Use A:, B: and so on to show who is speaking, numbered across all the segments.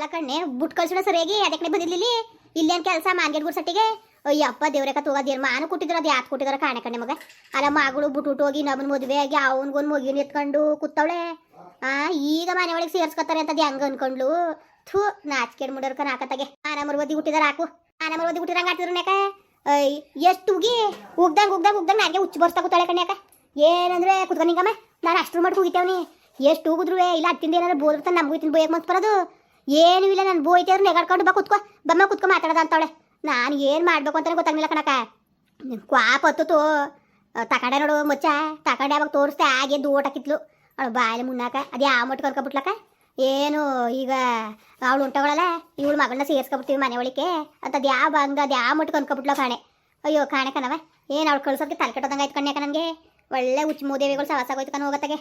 A: ಅಲ್ಲ ಕಣ್ಣೆ, ಬುಟ್ ಕಳ್ಸೋಣ ಸರಿಯಾಗಿ ಅದಕ್ಕೆ ಬಂದಿರ್ಲಿಲ್ಲ. ಇಲ್ಲೇನ್ ಕೆಲಸ ಮಾನ್ಗೇಟ್ ಗುಡ್ಸಟ್ಟಿಗೆ ಅಯ್ಯಪ್ಪ, ದೇವ್ರೆ, ಕತ್ ಹೋಗೋದೇನು ಮಾನು ಕೊಟ್ಟಿದ್ರು ಅದು ಯಾತ್ ಕೊಟ್ಟಿದಾರ ಕಾಣೆ ಕಣ್ಣೆ ಮಗ. ಅಲ್ಲ ಮಗಳು ಬಿಟ್ಟು ಹೋಗಿ ನಮ್ಮನ ಮದುವೆ ಆಗಿ ಅವನಿಗೊಂದು ಮಗಿನ ಎತ್ಕೊಂಡು ಕೂತವಳೆ. ಆ, ಈಗ ಮನೆ ಒಳಗೆ ಸೇರ್ಸ್ಕೊತಾರೆ ಅಂತದ್ ಹೆಂಗ ಅನ್ಕೊಂಡ್ಲು? ಥೂ, ನಾಚ್ಕೇಡ್ ಮುಡೋರ್ಕ ನಾಕತ್ತಾಗೆ ಆನ ಮರವದಿ ಹುಟ್ಟಿದಾರ ಹಾಕು ಆನ ಮರವದಿ ಹುಟ್ಟಿರಂಗ ಆಡ್ತಿದ್ರು ಅಯ್ಯ ಎಷ್ಟು ಉಗಿ? ಉಗ್ದಂಗ್ ಉಗ್ದಂಗ್ ಉಗ್ದಂಗ್ ನನಗೆ ಹುಚ್ಚು ಬರ್ಸ್ತಾ ಕೂತಾಳೆ ಕಣ್ಯಾಕ ಏನಂದ್ರೆ ಕುತ್ಕೊಂಡಿಂಗಮ್ಮ ನಾನು ಅಷ್ಟ್ರ ಮಾಡಿ ಹೋಗಿತ್ತೇವ್ನಿ ಎಷ್ಟು ಹೋಗಿದ್ರು ಇಲ್ಲ ಅತ್ತಿಂದ ಏನಾದ್ರು ಬೋದಿರ್ತಾನೆ ನಮ್ಗೆ ಇತ್ತಿನ ಬೋಯಕ್ ಮತ್ ಬರೋದು. ಏನೂ ಇಲ್ಲ, ನಾನು ಬೋಯ್ತೇವ್ರು ನೆಗಾಡ್ಕೊಂಡು ಬಾ ಕುತ್ಕೋ. ಬಮ್ಮ ಕುತ್ಕೊ ಮಾತಾಡೋದ ಅಂತವಳೆ. ನಾನು ಏನು ಮಾಡ್ಬೇಕು ಅಂತಲೇ ಗೊತ್ತಾಗ್ಲಿಲ್ಲ ಕಣಕ ಕ್ವಾಪ್ ಹತ್ತು ತಕಡೆ ನೋಡು ಮುಚ್ಚ. ತಕಡೆ ಅವಾಗ ತೋರಿಸ್ದೆ, ಹಾಗೆ ದೂಟಕ್ಕಿತ್ಲು ಅವಳು ಬಾಯಲ್ಲಿ ಮುನ್ನಾಕ. ಅದು ಯಾವ ಮಟ್ಟು ಕರ್ಕೊಬಿಟ್ಲಕ್ಕ. ಏನು ಈಗ ಅವಳು ಉಂಟಗಳಲ್ಲ ಇವಳು ಮಗಳನ್ನ ಸೇರಿಸ್ಕೊಬಿಡ್ತೀವಿ ಮನೆ ಒಳಿಕೆ ಅಂತ ಅದು ಯಾವ ಬಂಗ ಅದು ಯಾವ ಮಟ್ಟು ಕನ್ಕೊಬಿಟ್ಲ ಕಾಣೆ. ಅಯ್ಯೋ, ಕಾಣೆ ಕಣವ. ಏನು ಅವಳು ಕಳ್ಸೋದಕ್ಕೆ ತಲೆ ಕೆಟ್ಟದಂಗೆ ಆಯ್ತು ಕಣ್ಯಾಕ ನನಗೆ. ಒಳ್ಳೆ ಉಚ್ಚ ಮೂದೇವಿಗಳು ಸವಾಸ ಕಣ ಹೋಗತ್ತಾಗೆ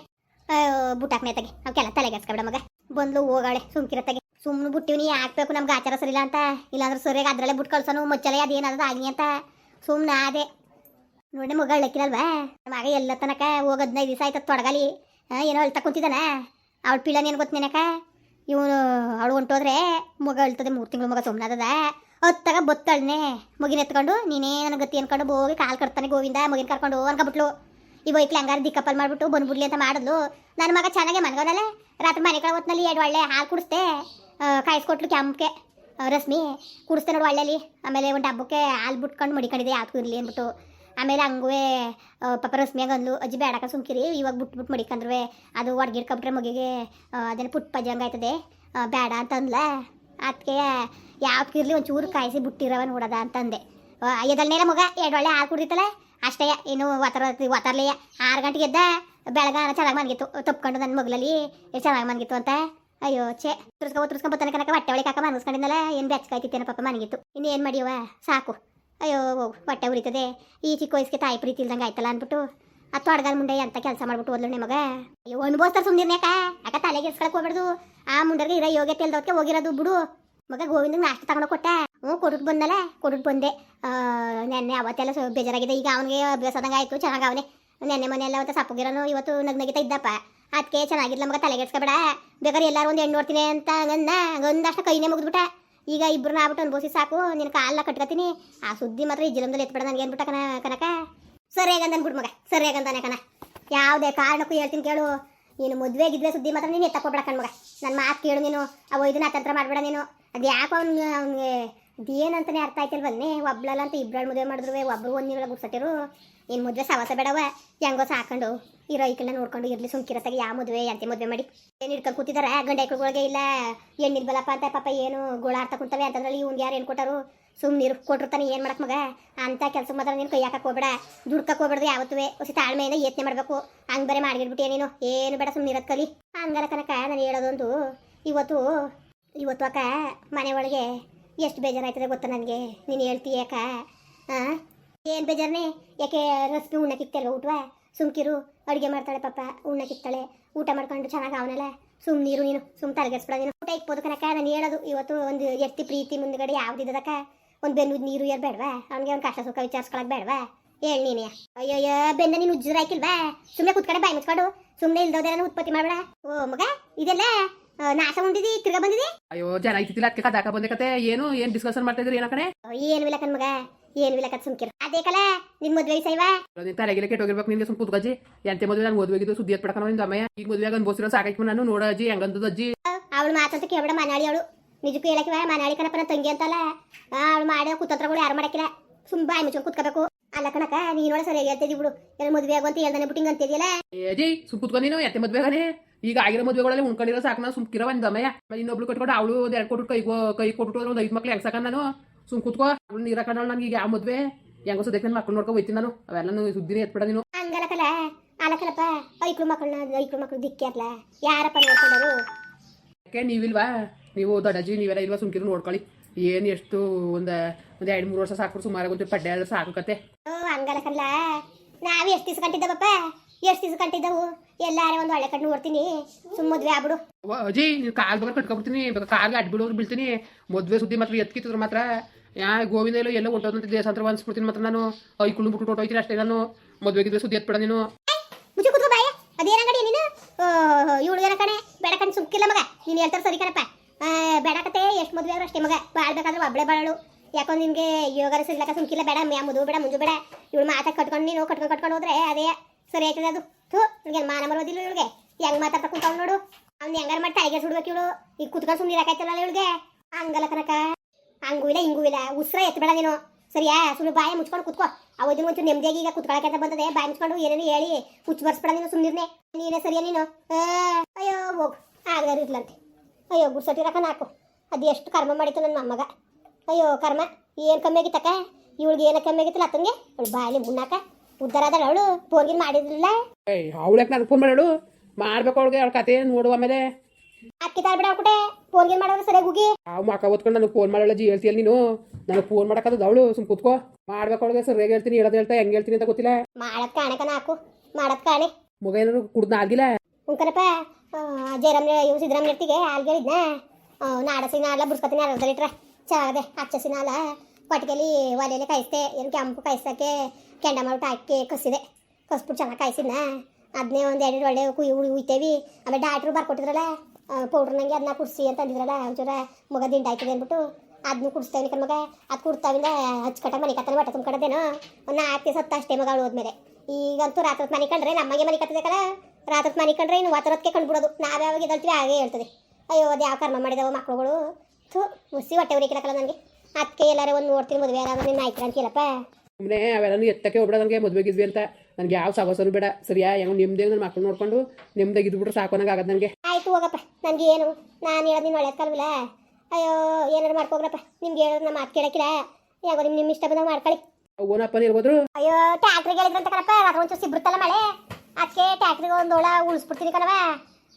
A: ಬುಟ್ಟಾಕ್ನೆ ತಗೆ. ಅವಕ್ಕೆಲ್ಲ ತಲೆಗೆಸ್ಕೊಬಿಡ ಮಗ. ಬಂದ್ಲು ಹೋಗಾಳೆ ಸುಮ್ಕಿರತ್ತಾಗೆ ಸುಮ್ಮನೆ ಬಿಟ್ಟಿವ್ನಿ ಹಾಕ್ಬೇಕು ನಮ್ಗೆ ಆಚಾರ ಸರಿಲ್ಲ ಅಂತ? ಇಲ್ಲಾಂದ್ರೆ ಸರಿಯಾಗಿ ಅದ್ರಲ್ಲೇ ಬಿಟ್ಟು ಕಳ್ಸೋನು, ಮುಚ್ಚಲೆ ಅದೇನಾದ್ರು ಆಗಲಿ ಅಂತ. ಸುಮ್ಮನೆ ಅದೇ ನೋಡಿ ಮಗ ನಮ್ಮ ಮಗ ಎಲ್ಲ ತನಕ ಹೋಗಿ ಹದಿನೈದು ದಿವಸ ಆಯ್ತು ತೊಡಗಲಿ. ಏನೋ ಅಳ್ತಾ ಕುಂತಿದ್ದಾನ ಅವಳು ಪಿಳನ್ ಏನು ಗೊತ್ತು ನೆನಕ? ಇವನು, ಅವಳು ಹೊಂಟೋದ್ರೆ ಮಗ ಅಳ್ತದೆ ಮೂರು ತಿಂಗಳು ಮಗ ಸುಮ್ಮನದ ಹೊತ್ತಾಗ ಬತ್ತಳ್ನೆ. ಮಗಿನ ಎತ್ಕೊಂಡು, ನೀನೇ ನನ್ನ ಗತಿ ಅನ್ಕೊಂಡು ಹೋಗಿ ಕಾಲು ಕಟ್ತಾನೆ ಗೋವಿಂದ, ಮಗಿನ ಕರ್ಕೊಂಡು ಅನ್ಕೊಬಿಟ್ಲು. ಈ ಬೈಕ್ಲಿ ಹಂಗಾರೆ ದಿಕ್ಕಪ್ಪಲ್ ಮಾಡ್ಬಿಟ್ಟು ಬಂದ್ಬಿಡ್ಲಿ ಅಂತ ಮಾಡಿದ್ಲು. ನನ್ನ ಮಗ ಚೆನ್ನಾಗೆ ಮನ್ಗವನಲ್ಲ ರಾತ್ರಿ ಮನೆ ಕಡೆ ಹೊತ್ನಲ್ಲಿ ಎರಡು ಒಳ್ಳೆ ಹಾಲು ಕುಡಿಸ್ದೆ. ಕಾಯಿಸ್ಕೊಟ್ಲು ಕೆಂಪಕ್ಕೆ ರಶ್ಮಿ ಕುಡಿಸ್ತೆ ನೋಡು ಆಮೇಲೆ ಒಂದು ಡಬ್ಬಕ್ಕೆ ಹಾಲು ಬಿಟ್ಕೊಂಡು ಮಡಿಕೊಂಡಿದೆ ಯಾವ್ದು ಇರಲಿ ಅಂದ್ಬಿಟ್ಟು. ಆಮೇಲೆ ಹಂಗುವೆ ಪಾಪ ರಶ್ಮಿಯಾಗ ಅಂದ್ಲು ಅಜ್ಜಿ ಬೇಡಕ ಸುಮ್ಕಿರಿ ಇವಾಗ ಬಿಟ್ಟು ಬಿಟ್ಟು ಮಡಿಕಂದ್ರುವೆ. ಅದು ಒಡ್ಗಿಡ್ಕೊಬಿಟ್ರೆ ಮಗಿಗೆ ಅದನ್ನು ಪುಟ್ ಪಜ್ಜ ಹಂಗಾಯ್ತದೆ ಆ, ಬೇಡ ಅಂತ ಅಂದ್ಲ ಅದಕ್ಕೆ ಒಂದು ಒಂಚೂರು ಕಾಯಿಸಿ ಬಿಟ್ಟಿರವ ನೋಡದ ಅಂತಂದೆ. ಎದಲ್ನೇಲ ಮಗ ಎರಡು ಒಳ್ಳೆ ಹಾಲು ಕುಡಿತಲ್ಲ ಅಷ್ಟೇ ಏನು ಒತ್ತರ ಒತ್ತರ್ಲಿಯ ಆರು ಗಂಟೆಗೆ ಎದ್ದ ಬೆಳಗಾನ ಚೆನ್ನಾಗಿ ಮನ್ಗಿತ್ತು ತಪ್ಕೊಂಡು ನನ್ನ ಮಗಲಲ್ಲಿ ಚೆನ್ನಾಗಿ ಮನ್ಗಿತ್ತು ಅಂತ. ಅಯ್ಯೋ, ಛೇ. ತುರ್ಸ್ಕೊ ತನಕ ಕನಕ ಹೊಟ್ಟೆ ಒಳಗೆ ಕಾಕ ಮನಸ್ಕೊಂಡಿದ್ದಲ್ಲ ಏನು ಬೆಚ್ಚಕಾಯ್ತಿತ್ತೇನ ಪಾಪ ಮನಗಿತ್ತು ಇನ್ನೇನು ಮಾಡಿಯವ ಸಾಕು. ಅಯ್ಯೋ ಹೊಟ್ಟೆ ಉರಿತದೆ. ಈ ಚಿಕ್ಕ ವಯಸ್ಸಿಗೆ ತಾಯಿ ಪ್ರೀತಿ ಇಲ್ದಂಗೆ ಆಯ್ತಲ್ಲ ಅಂದ್ಬಿಟ್ಟು, ಆ ತೊಡಗಲ್ ಮುಂಡೆ ಅಂತ ಕೆಲಸ ಮಾಡ್ಬಿಟ್ಟು ಹೋದ್ಲು ನಿಮಗ. ಅಯ್ಯೋ, ಅನುಭವಿಸ್ತಾರೆ ಸುಮ್ಮನೆ ಯಾಕ ತಲೆಗೆ ಎಸ್ಕೊಳಕ್ ಹೋಗ್ಬಾರ್ದು ಆ ಮುಂಡರ್ಗೆ ಇರೋ ಯೋಗ್ಯತೆ ಇಲ್ದೋದಕ್ಕೆ ಹೋಗಿರೋದು ಬಿಡು. ಮಗ ಗೋವಿಂದ ನಾಷ್ಟ ತಗೊಂಡು ಕೊಟ್ಟೆ. ಹ್ಞೂ ಕೊಡುಟ್ ಬಂದಲ್ಲ ಕೊಡುಟ್ ಬಂದೆ. ನೆನ್ನೆ ಅವತ್ತೆಲ್ಲ ಬೇಜಾರಾಗಿದೆ. ಈಗ ಅವನಿಗೆ ಅಭ್ಯಾಸದಂಗೆ ಆಯಿತು. ಚೆನ್ನಾಗಿ ಅವನೇ. ನೆನ್ನೆ ಮನೆ ಎಲ್ಲ ಅವತ್ತು ಸಪ್ಪಗಿರೋನು ಇವತ್ತು ನಗ್ನಗಿತ ಇದ್ದಪ್ಪ. ಅದಕ್ಕೆ ಚೆನ್ನಾಗಿರ್ಲ ಮಗ ತಲೆಗೆಡ್ಸ್ಕೊಬೇಡ ಬೇಕಾದ್ರೆ ಎಲ್ಲರೂ ಒಂದು ಹೆಣ್ಣು ನೋಡ್ತೀನಿ ಅಂತ ನನ್ನ ಒಂದಷ್ಟು ಕೈನೇ ಮುಗಿದ್ಬಿಟ್ಟ. ಈಗ ಇಬ್ಬರನ್ನ ಆಗ್ಬಿಟ್ಟು ಅನ್ಬೋಸಿ ಸಾಕು ನಿನ್ನ ಕಾಲ ಕಟ್ಕತೀನಿ. ಆ ಸುದ್ದಿ ಮಾತ್ರ ಈ ಜಿಲಂದಲ್ಲಿ ಎತ್ಬೇಡ ನನಗೆ ಏನ್ಬಿಟ್ಟ ಕನ ಕನಕ. ಸರಿಯಾಗಂದ ಅನ್ಬಿಡು ಮಗ ಸರಿಯಾಗಂದಾನೆ ಕಣ. ಯಾವುದೇ ಕಾರಣಕ್ಕೂ ಹೇಳ್ತೀನಿ ಕೇಳು. ನೀನು ಮದುವೆ ಆಗಿದ್ರೆ ಸುದ್ದಿ ಮಾತ್ರ ನೀನು ಎತ್ತಕೊಬೇಡ ಕಣ್ಮಗ ನನ್ನ ಮಾತು ಕೇಳು ನೀನು ಅವ ಇದನ್ನ ಅತಂತ್ರ ಮಾಡಬೇಡ ನೀನು. ಅದು ಯಾಕೆ ಅವ್ನು ಅವ್ನಿಗೆ ಅದೇನಂತಾನೆ ಅರ್ಥ ಬನ್ನಿ ಒಬ್ಳಲ್ಲ ಅಂತ ಇಬ್ಬರಲ್ಲಿ ಮದುವೆ ಮಾಡಿದ್ರು ಒಬ್ಬರು ಒಂದು ನೀವೆಲ್ಲ ಗುಡ್ಸಟ್ಟಿರು. ಇನ್ನು ಮದುವೆ ಸವಾಸ ಬೇಡವ? ಹೆಂಗೋ ಸಾಕೊಂಡು. ಇರೋ ಐಕಲ್ನ ನೋಡ್ಕೊಂಡು ಇರ್ಲಿ ಸುಮ್ಕಿರತ್ತಾಗ ಯಾವ ಮದುವೆ ಅಂತ ಮದುವೆ ಮಾಡಿ. ಏನು ಹಿಡ್ಕೊಂಡು ಕೂತಿದಾರ? ಗಂಡ ಐಕ್ಳುಗಳಿಗೆ ಇಲ್ಲ. ಹೆಣ್ಣಿನ ಬಲಪ್ಪ ಅಂತ ಪಾಪ ಏನು ಗೋಳಾಡ್ತಾ ಕುಂತವೆ ಅಂತಂದ್ರಲ್ಲಿ ಇವ್ನು ಯಾರು ಏನು ಕೊಟ್ಟರು? ಸುಮ್ಮನೆ ನೀರು ಕೊಟ್ಟಿರ್ತಾನೆ, ಏನು ಮಾಡಕ್ಕೆ ಮಗ? ಅಂತ ಕೆಲಸ ಮಾತ್ರ ನೀನು ಕೈ ಹಾಕಕ್ಕೆ ಹೋಗ್ಬೇಡ. ದುಡ್ಕಕ್ಕೆ ಹೋಗ್ಬೇಡ್ದು ಯಾವತ್ತೂ ಹೊಸ ತಾಳ್ಮೆಯಿಂದ ಯೋಚನೆ ಮಾಡಬೇಕು. ಹಂಗೆ ಬರೇ ಮಾಡಿಬಿಟ್ಬಿಟ್ಟು ನೀನು? ಏನು ಬೇಡ ಸುಮ್ಮನೆ ಇರೋದು ಕಲಿ. ಹಂಗಾರ ಕನಕ ನಾನು ಹೇಳೋದೊಂದು. ಇವತ್ತು ಇವತ್ತು ಅಕ್ಕ ಮನೆ ಒಳಗೆ ಎಷ್ಟು ಬೇಜಾರಾಯ್ತದೆ ಗೊತ್ತಾ ನನಗೆ? ನೀನು ಹೇಳ್ತೀಯ ಅಕ್ಕ? ಏನು ಬೇಜಾರನೆ? ಯಾಕೆ ರಸ್ಪಿ ಉಣ್ಣಕ್ಕಿತ್ತಲ್ವ ಊಟವ? ಸುಮ್ಕಿರು ಅಡುಗೆ ಮಾಡ್ತಾಳೆ ಪಾಪ ಉಣ್ಣಕ್ಕಿತ್ತಾಳೆ ಊಟ ಮಾಡ್ಕೊಂಡು ಚೆನ್ನಾಗಿ ಅವನಲ್ಲ ಸುಮ್ ನೀರು ನೀನು ಸುಮ್ ತಲೆಗೆಸ್ಬಿಡ ನೀನು. ಊಟ ಇಕ್ಬೋದು ಕನಕ ನಾನು ಹೇಳೋದು. ಇವತ್ತು ಒಂದು ಎತ್ತಿ ಪ್ರೀತಿ ಮುಂದ್ಗಡೆ ಯಾವ್ದಿದ್ದಕ್ಕ ಒಂದು ಬೆನ್ನು ನೀರು ಬೇಡವಾ ಅವ್ನಿಗೆ ಅವ್ನು ಕಷ್ಟ ಸುಖ ವಿಚಾರಿಸ್ಕೊಳಕ್ ಬೇಡವಾ ಹೇಳಿ ನೀನೇ. ಅಯ್ಯಯ್ಯ ಬೆನ್ನ ನೀನು ಉಜ್ಜರ ಹಾಕಿಲ್ವಾ? ಸುಮ್ಮನೆ ಕುತ್ಕಡೆ ಬಾಯಿ ಮುಚ್ಕೊಂಡು. ಸುಮ್ಮನೆ ನಾನು ಉತ್ಪತ್ತಿ ಮಾಡಬೇಡ. ಓ ಮಗ ಇದೆಲ್ಲ ನಾಶ ಉಂಡಿದಿ ತಿರ್ಗ ಬಂದಿದಿ?
B: ಅಯ್ಯೋ ಜನ ಐತಿಲ್ಲ ಅದಕ್ಕೆ ಕದಾಕ ಬಂದೆ ಕತೆ ಏನು ಏನ್ ಡಿಸ್ಕಷನ್ ಮಾಡ್ತಾ ಇದ್ರಿ ಏನ
A: ಏನು ಇಲ್ಲ ಕನ್ ಮಗ. ಏನು ಇಲ್ಲ ಕತ್ ಸುಮ್ಕಿರು? ಅದೇ ಕಲ ನಿನ್ ಮದ್ವೆ ಸೈವಾ
B: ನಿನ್ ತಲೆಗಿಲೆ ಕೆಟ್ಟೋಗಿರ್ಬೇಕು ನಿನ್ಗೆ ಸುಮ್ ಕುತ್ಕಜ್ಜಿ ಎಂತೆ ಮದುವೆ ನಾನು ಓದ್ಬೇಕಿದ್ದು ಸುದ್ದಿ ಎತ್ ಪಡ್ಕೊಂಡು ನಿಂದ ಅಮ್ಮಯ್ಯ. ಈಗ ಮದುವೆ ಅನ್ಬೋಸಿರೋ ಸಾಕೈತಿ ನಾನು ನೋಡ ಅಜ್ಜಿ ಹೆಂಗಂದದ ಅಜ್ಜಿ.
A: ಅವಳು ಮಾತಂತ ಕೇಳ್ಬೇಡ ಮನಾಳಿ ಅವಳು. ನಿಜಕ್ಕೂ ಹೇಳಕ್ಕಿವ ಮನಾಳಿ ಕಣಪ್ಪ ನನ್ನ ತಂಗಿ ಅಂತಲ್ಲ. ಅವಳು ಮಾಡೋ ಕುತಂತ್ರಗಳು ಯಾರು ಮಾಡಕ್ಕಿಲ್ಲ ಸುಮ್ ಬಾಯಿ ಮುಚ್ಕೊಂಡು ಕುತ್ಕೋಬೇಕು. ಅಲ್ಲ ಕಣಕ ನೀನೊಳ ಸರಿ ಹೇಳ್ತಿದ್ದಿ ಬಿಡು. ಎಲ್ಲ ಮದ್ವೆ ಆಗು ಅಂತ ಹೇಳ್ದಾನೆ ಬಿಟ್ಟಿಂಗ್ ಅಂತಿದ್ಯಲ್ಲ?
B: ಅಜ್ಜಿ ಸುಮ್ ಕುತ್ಕೊಂಡು ನೀನು ಎಂತೆ ಮದುವೆಗಾನೆ ಈಗ ಆಗಿರೋ ಮದುವೆಗಳಲ್ಲಿ ಉಣ್ಕೊಂಡಿರೋ ಸಾಕು ನಾನು ಸುಮ್ಕಿರೋ ಒಂದ್ ಅಮ್ಮಯ್ಯ. ಆಮೇಲೆ ಇನ್ನೊಬ್ಳು ಕಟ್ಕೊಂಡು ಅವಳು ಎರಡು ಕೊಟ್ಟು ಕೈ ಕೈ ಕೊಟ್ಟು ಒಂದು ಐದು ಮಕ್ಳು ಹೆಂಗ್ ಸಾಕ ನಾನು. ಸುಮ್ ಕುತ್ಕೋ. ನೀರ ಕಂಡ ನನಗೆ ಈಗ ಯಾವ ಮದುವೆ. ಹೆಂಗೋ ಸದ್ಯಕ್ಕೆ ನನ್ನ ಮಕ್ಳು ನೋಡ್ಕೊ ಹೋಯ್ತೀನಿ ನಾನು. ಅವೆಲ್ಲ ಸುದ್ದಿನೇ ಎತ್ಬಿಡ ನೀನು.
A: ಹಂಗಲಕಲ ಅಲಕಲಪ್ಪ ಐಕ್ಳು ಮಕ್ಕಳನ್ನ ಐಕ್ಳು ಮಕ್ಕಳು ದಿಕ್ಕಿ ಅಲ್ಲ ಯಾರಪ್ಪ ನೋಡ್ಕೊಂಡರು
B: ಯಾಕೆ ನೀವಿಲ್ವಾ? ನೀವು ದೊಡ್ಡಜ್ಜಿ ನೀವೆಲ್ಲ ಇಲ್ವಾ ಸುಮ್ಕಿದ್ರು ನೋಡ್ಕೊಳ್ಳಿ. ಏನು ಎಷ್ಟು ಒಂದು ಒಂದು ಎರಡು ಮೂರು ವರ್ಷ ಸಾಕು ಸುಮಾರು ಒಂದು ಪಡ್ಡೆ ಸಾಕು ಕತೆ.
A: ಓ ಹಂಗಲ್ಲ ಕಲ್ಲ. ನಾವು ಎಷ್ಟು ದಿವಸ ಕಂಟಿದ್ದವಪ್ಪ ಎಷ್ಟು ದಿವಸ ಕಂಟಿದ್ದವು? ಎಲ್ಲಾರ ಒಂದು ಒಳ್ಳೆ ಕಣ್ಣು ನೋಡ್ತೀನಿ ಸುಮ್ಮ ಮದ್ವೆ ಆಗ್ಬಿಡು.
B: ಅಜಿ ಅಜ್ಜಿ ನೀವು ಕಾಲ್ ಬಗ್ಗೆ ಕಟ್ಕೊಬಿಡ್ತೀನಿ ಕಾಲ್ ಅಡ್ಬಿಡೋರು ಬೀಳ್ತೀನಿ. ಮದ್ವೆ ಸುದ್ದಿ ಮಾತ್ರ ಎತ್ಕಿತ್ತಿದ್ರು ಮಾತ್ರ. ಯಾ ಗೋವಿಂದ ಎಲ್ಲೋ ಎಲ್ಲ ಹೊಂಟೋದಂತ ಅಂತ ಅನ್ಸ್ಬಿಡ್ತೀನಿ ಮಾತ್ರ ನಾನು. ಐಕುಳು ಬಿಟ್ಟು ಹೊಟ್ಟೋಯ್ತೀನಿ ಅಷ್ಟೇ ನಾನು. ಮದ್ವೆಗಿದ್ರೆ ಸುದ್ದಿ ಎತ್ಬಿಡ ನೀನು.
A: ಮುಚ್ಚು ಕುತ್ಕೋ ಬಾಯ. ಅದೇನ ಅಂಗಡಿ ನೀನು? ಇವಳು ಏನ ಕಣೆ. ಬೇಡ ಕಣ್ ಸುಮ್ಕಿಲ್ಲ ಮಗ. ನೀನು ಹೇಳ್ತಾರೆ ಸರಿ ಕಣಪ್ಪ. ಬೇಡ ಕತೆ ಎಷ್ಟು ಮದ್ವೆ ಆದ್ರೂ ಅಷ್ಟೇ ಮಗ. ಬಾಳ್ಬೇಕಾದ್ರೆ ಒಬ್ಳೆ ಬಾಳು ಯಾಕೋ ನಿನ್ಗೆ ಯೋಗಾರ ಸಿಗ್ಲಕ್ಕ ಸುಮ್ಕಿಲ್ಲ. ಬೇಡ ಮ್ಯಾ ಮುದು ಬೇಡ ಮುಂಜು ಬೇಡ. ಇವಳು ಮಾತಾ ಕಟ್ಕೊಂಡು ನೀನು ಕಟ್ಕೊಂಡು ಕಟ್ಕೊಂಡು ಹೋದ್ರೆ ಅದೇ ಸರಿ ಆಯ್ತದೆ ಅದು. ಥೂ ನಿನ್ಗೆ ಮಾನ ಮರೋದಿಲ್ಲ ಇವಳಿಗೆ? ಹೆಂಗ್ ಮಾತಾಡ್ತಾ ಕುಂತಾವ್ ನೋಡು. ಅವ್ನು ಹೆಂಗಾರ ಮಾಡಿ ತಲೆಗೆ ಸುಡ್ಬೇಕು ಇವಳು. ಈಗ ಕುತ್ಕೊಂಡು ಸುಮ್ಮನೆ ಇರಕಾಯ್ತಲ್ಲ ಇವಳಿಗೆ? ಹಂಗಲ್ಲ ಕನಕ ಹಂಗೂ ಇಲ್ಲ, ಹಿಂಗೂ ಇಲ್ಲ. ಉಸ್ರ ಎತ್ತಬೇಡ ನೀನು. ಸರಿಯಾ? ಸುಮ್ಮನೆ ಬಾಯಿ ಮುಚ್ಕೊಂಡು ಕುತ್ಕೋ. ಅವಧಿ ಮುಂಚೆ ನೆಮ್ಮದಿಯಾಗಿ ಈಗ ಕುತ್ಕೊಳಕ್ಕೆ ಅಂತ ಬಂದದೆ. ಬಾಯಿ ಮುಚ್ಕೊಂಡು ಏನೇನು ಹೇಳಿ ಹುಚ್ಚು ಬರ್ಸ್ಬೇಡ ನೀನು ಸುಮ್ಮನಿರ್ನೆ ನೀನೇ ಸರಿಯಾ ನೀನು? ಅಯ್ಯೋ, ಹೋಗು. ಆಗದಾರು ಇರ್ಲಂತೆ. ಅಯ್ಯೋ ಗುಡ್ಸಟ್ಟಿ ರಕ ನಾಕು. ಅದು ಎಷ್ಟು ಕರ್ಮ ಮಾಡಿತ್ತು ನನ್ನ ಮೊಮ್ಮಗ. ಅಯ್ಯೋ, ಕರ್ಮ. ಏನು ಕಮ್ಮಿ ಆಗಿತ್ತಕ್ಕ? ಇವಳಿಗೆ ಏನೋ ಕಮ್ಮಿ ಆಗಿತ್ತಲ್ಲ ಅತ್ತಂಗೆ? ಅವಳು ಬಾಯಲ್ಲಿ ಮುನ್ನಾಕ ಉದ್ದಾರ ಅದಾಳ ಅವಳು ಫೋನ್ಗಿನ್ ಮಾಡಿದ್ಲಿಲ್ಲ?
B: ಏಯ್ ಅವಳಕ್ಕೆ ನಾನು ಫೋನ್ ಮಾಡೋಳು. ಮಾಡ್ಬೇಕು ಅವಳಿಗೆ ಅವಳ ಕತೆ ನೋಡು ಆಮೇಲೆ.
A: ಅಕ್ಕಿ ತಾಳ್ಬಿಡ ಅವ್ಕುಟೆ ಫೋನ್ಗಿನ್ ಮಾಡೋರು ಸರಿಯಾಗಿ ಹೋಗಿ.
B: ಅವ್ ಮಕ್ಕ ಓದ್ಕೊಂಡು ನನಗೆ ಫೋನ್ ಮಾಡಲ್ಲ ಜಿ ಹೇಳ್ತೀಯಲ್ಲ ನೀನು. ನನಗೆ ಫೋನ್ ಮಾಡೋಕ್ಕದು ಅವಳು ಸುಮ್ ಕೂತ್ಕೋ. ಮಾಡ್ಬೇಕು ಅವಳಿಗೆ ಸರಿಯಾಗಿ ಹೇಳ್ತೀನಿ ಹೇಳೋದು ಹೇಳ್ತಾ ಹೆಂಗೆ ಹೇಳ್ತೀನಿ ಅಂತ ಗೊತ್ತಿಲ್ಲ.
A: ಮಾಡದ್ ಕಾಣಕ ನಾಕು ಮಾಡದ್ ಕಾಣೆ.
B: ಮಗ ಏನಾದ್ರು ಕುಡ್ದು ಆಗಿಲ್ಲ?
A: ಉಂಕನಪ್ಪ ಜಯರಾಮ್ ಇವ್ ಸಿದ್ದರಾಮ್ ನಿರ್ತಿಗೆ ಹೇಳಿದ್ನ ನಾಡಸಿ ನಾಳ ಬುಡ್ಸ್ಕೊತೀನಿ ಅರ್ಧ ಲೀಟ್ರ. ಚೆನ್ನಾಗದೆ ಹಚ್ಚಸಿ ನಾಳ ಕೊಟ್ಟಿಗೆಲಿ ಒಲೆಯಲ್ಲಿ ಕಾಯಿಸ್ದೆ, ಏನು ಕೆಂಪು ಕಾಯಿಸೋಕ್ಕೆ ಕೆಂಡ ಮಾಡ್ಬಿಟ್ಟು ಹಾಕಿ ಕಸಿದೆ ಕಸ್ಬಿಟ್ಟು ಚೆನ್ನಾಗಿ ಕಾಯಿಸಿದ್ನ. ಅದನ್ನೇ ಒಂದು ಎರಡು ಒಳ್ಳೆ ಕುಯ್ ಉಯ್ತೇವಿ. ಆಮೇಲೆ ಡಾಕ್ಟ್ರು ಬರ್ಕೊಟ್ಟಿದ್ರಲ್ಲ ಪೌಡ್ರ್ ನಂಗೆ ಅದನ್ನ ಕುಡಿಸಿ ಅಂತ ಅಂದಿದ್ರಲ್ಲ ಒಂಚೂರ ಮಗ ದಿಂಡ ಆಯ್ತದೆ ಅಂದ್ಬಿಟ್ಟು ಅದನ್ನು ಕುಡಿಸ್ತೇವೆ ಕಣ್ ಮಗ. ಅದು ಕುಡ್ತಾವಿಂದ ಹಚ್ಕಟ ಮನೆ ಕತ್ತನ ಹೊಟ್ಟೆ ತುಂಬ್ಕಡದೇನೋ ಒಂದು ನಾಲ್ಕು ಸತ್ತ ಅಷ್ಟೇ ಮಗ ಅವಳು ಹೋದ್ಮೇಲೆ ಈಗಂತೂ ರಾತ್ರಿ ಮನೆ ಕಂಡ್ರೆ ನಮ್ಮಗೆ ಮನೆ ಕತ್ತಬೇಕಲ್ಲ ರಾತ್ರಿ ಹೊತ್ತು ಮನೆ ಕಂಡ್ರೆ ಇನ್ನು ವಾತರತ್ಕೆ ಕಂಡುಬಿಡೋದು. ನಾವು ಯಾವಾಗ ಹಾಗೆ ಹೇಳ್ತದೆ. ಅಯ್ಯೋ, ಅದು ಯಾವ ಕರ್ಮ ಮಾಡಿದವ ಮಕ್ಕಳುಗಳು ಥೂ ಮುಸಿ ಹೊಟ್ಟೆ ಉರಿಕಿಡಕಲ್ಲ ನನಗೆ. ಅದಕ್ಕೆ ಎಲ್ಲಾರ ಒಂದು ನೋಡ್ತೀನಿ ಮದುವೆ ಯಾರಾದ್ರೂ ನಿನ್ನ ಆಯ್ತು ಅಂತೀಲಪ್ಪ
B: ಸುಮ್ಮನೆ ಅವೆಲ್ಲ ಎತ್ತಕ್ಕೆ ನಂಗೆ ನನಗೆ ಮದುವೆಗಿದ್ವಿ ಅಂತ. ನನಗೆ ಯಾವ ಸಾಗಸರು ಬೇಡ. ಸರಿಯಾ? ಹೆಂಗೆ ನಿಮ್ದೇ ನನ್ನ ಮಕ್ಕಳು ನೋಡ್ಕೊಂಡು ನಿಮ್ದಾಗ ಇದ್ಬಿಟ್ರೆ ಸಾಕು ಅನ್ನಂಗೆ ಆಗದು ನನಗೆ.
A: ಆಯ್ತು ಹೋಗಪ್ಪ. ನನಗೆ ಏನು? ನಾನು ಹೇಳೋದು ನೀನು ಒಳ್ಳೆ ಕಲ್ವಿಲ್ಲ. ಅಯ್ಯೋ ಏನಾರು ಮಾಡ್ಕೋಗ್ರಪ್ಪ ನಿಮ್ಗೆ ಹೇಳೋದು ನಮ್ಮ ಮಾತು ಕೇಳಕ್ಕಿಲ್ಲ. ಯಾಕೋ ನಿಮ್ಮ ನಿಮ್ಮ ಇಷ್ಟ ಬಂದಾಗ ಮಾಡ್ಕೊಳ್ಳಿ.
B: ಓನಪ್ಪನ ಇರ್ಬೋದ್ರು
A: ಅಯ್ಯೋ ಟ್ಯಾಕ್ಟ್ರಿಗೆ ಹೇಳಿದ್ರಂತ ಕಣಪ್ಪ. ರಾತ್ರಿ ಒಂಚೂರು ಸಿಬ್ರುತ್ತಲ್ಲ ಮಳೆ. ಅದಕ್ಕೆ ಟ್ಯಾಕ್ಟ್ರಿಗೆ ಒಂದು ಒಳ ಉಳಿಸ್ಬಿಡ್ತೀನಿ ಕಣವ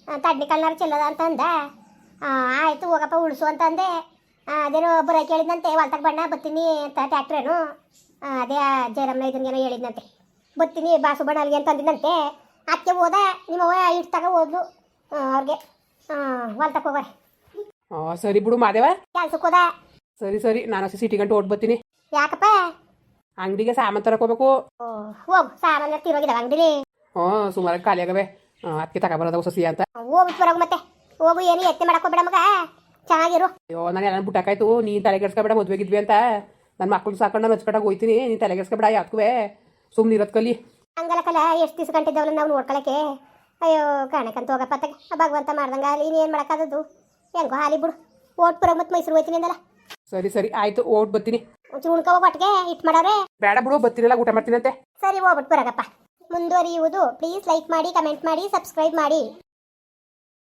A: ತಡ್ಡಿ ಕಲ್ನಾರು ಚೆಲ್ಲದ ಅಂತ ಅಂದ. ಆ, ಆಯ್ತು ಹೋಗಪ್ಪ ಉಳಿಸು ಅಂತ ಅಂದೆ. ಅದೇನೋ ಒಬ್ಬರ ಕೇಳಿದಂತೆ ಹೊಲ್ತಾಗ ಬಣ್ಣ ಬತ್ತೀನಿ ಅಂತ ಟ್ಯಾಕ್ಟ್ರೇನು ಅದೇ ಜಯರಾಮ್ನ ಇದನ್ನೇನೋ ಹೇಳಿದ್ನಂತೆ. ಬತ್ತೀನಿ ಬಾಸು ಬಣ್ಣ ಅಲ್ಲಿಗೆ ಅಂತಂದಿದ್ದಂತೆ ಅದಕ್ಕೆ ಹೋದ ನಿಮ್ಮವ್ವ ಇಟ್ಟಾಗ ಹೋದ್ಲು ಅವ್ರಿಗೆ. ಹೊಲ್ತಕ್ಕೆ ಹೋಗೋರೆ
B: ಸರಿ ಬಿಡು ಮಾದೇವ.
A: ಕೆಲ್ಸಕ್ಕೆ ಹೋದ.
B: ಸರಿ ಸರಿ ನಾನು ಸಿಟಿ ಗಂಟೆ ಓಡ್ ಬರ್ತೀನಿ
A: ಯಾಕಪ್ಪ?
B: ಅಂಗಡಿಗೆ ಸಾಮಾನು
A: ತರಕೋಬೇಕು ಹೋಗ ಸಾಮಾನು ತಿರೋಗಿದ್ದಾವ ಅಂಗಡಿಲಿ.
B: ಹ್ಞೂ ಸುಮಾರು ಖಾಲಿ ಆಗವೆ. ಅದಕ್ಕೆ ತಗೊಬರೋದ ಸಸಿ ಅಂತ.
A: ಹೋಗ್ಬಿಟ್ಟು ಬರೋಗ ಮತ್ತೆ. ಹೋಗು ಏನು ಎತ್ತೆ ಮಾಡಕೋಬೇಡ ಹೋಗ್ಬೇಡ ಮಗ. ಚೆನ್ನಾಗಿರು.
B: ಅಯ್ಯೋ ನಾನು ಎಲ್ಲ ಬಿಟ್ಟಾಕಾಯ್ತು ನೀ ತಲೆ ಕೆಡ್ಸ್ಕೊಬೇಡ ಮದುವೆಗಿದ್ವಿ ಅಂತ. ನನ್ನ ಮಕ್ಳು ಸಾಕೊಂಡು ನಾನು ಹಚ್ಕಟ್ಟಾಗ ಹೋಯ್ತೀನಿ. ನೀನು ತಲೆಗೆಡ್ಸ್ಕೊಬೇಡ ಯಾಕುವೆ? ಸುಮ್ಮನೆ ಇರೋದು ಕಲಿ.
A: ಹಂಗಲಕಲ್ಲ ಎಷ್ಟು ದಿವಸ ಗಂಟಿದ್ದವಲ್ಲ ನಾವು ನೋಡ್ಕೊಳಕ್ಕೆ? ಅಯ್ಯೋ ಕಾಣಕಂತ ಹೋಗಪ್ಪ ತಗೆ ಭಗವಂತ ಮಾಡ್ದಂಗ ಅಲ್ಲಿ ಏನು ಮಾಡೋಕ್ಕಾದದ್ದು? ಹೆಂಗೋ ಹಾಲಿ ಬಿಡು. ಓಟ್ ಬರೋ ಮತ್ತೆ ಮೈಸೂರು ಹೋಯ್ತೀನಿ ಅಂದಲ್ಲ.
B: ಸರಿ ಸರಿ ಆಯ್ತು ಓಟ್ ಬರ್ತೀನಿ
A: ಉಣ್ಕೋ ಒಟ್ಟಿಗೆ ಇಟ್ ಮಾಡೋರೆ
B: ಬೇಡ ಬಿಡು ಬರ್ತೀನಲ್ಲ ಊಟ ಮಾಡ್ತೀನಂತೆ.
A: ಸರಿ ಹೋಗ್ಬಿಟ್ಟು ಬರಗಪ್ಪ ಮುಂದುವರಿಯುವುದು. ಪ್ಲೀಸ್ ಲೈಕ್ ಮಾಡಿ ಕಮೆಂಟ್ ಮಾಡಿ ಸಬ್ಸ್ಕ್ರೈಬ್ ಮಾಡಿ.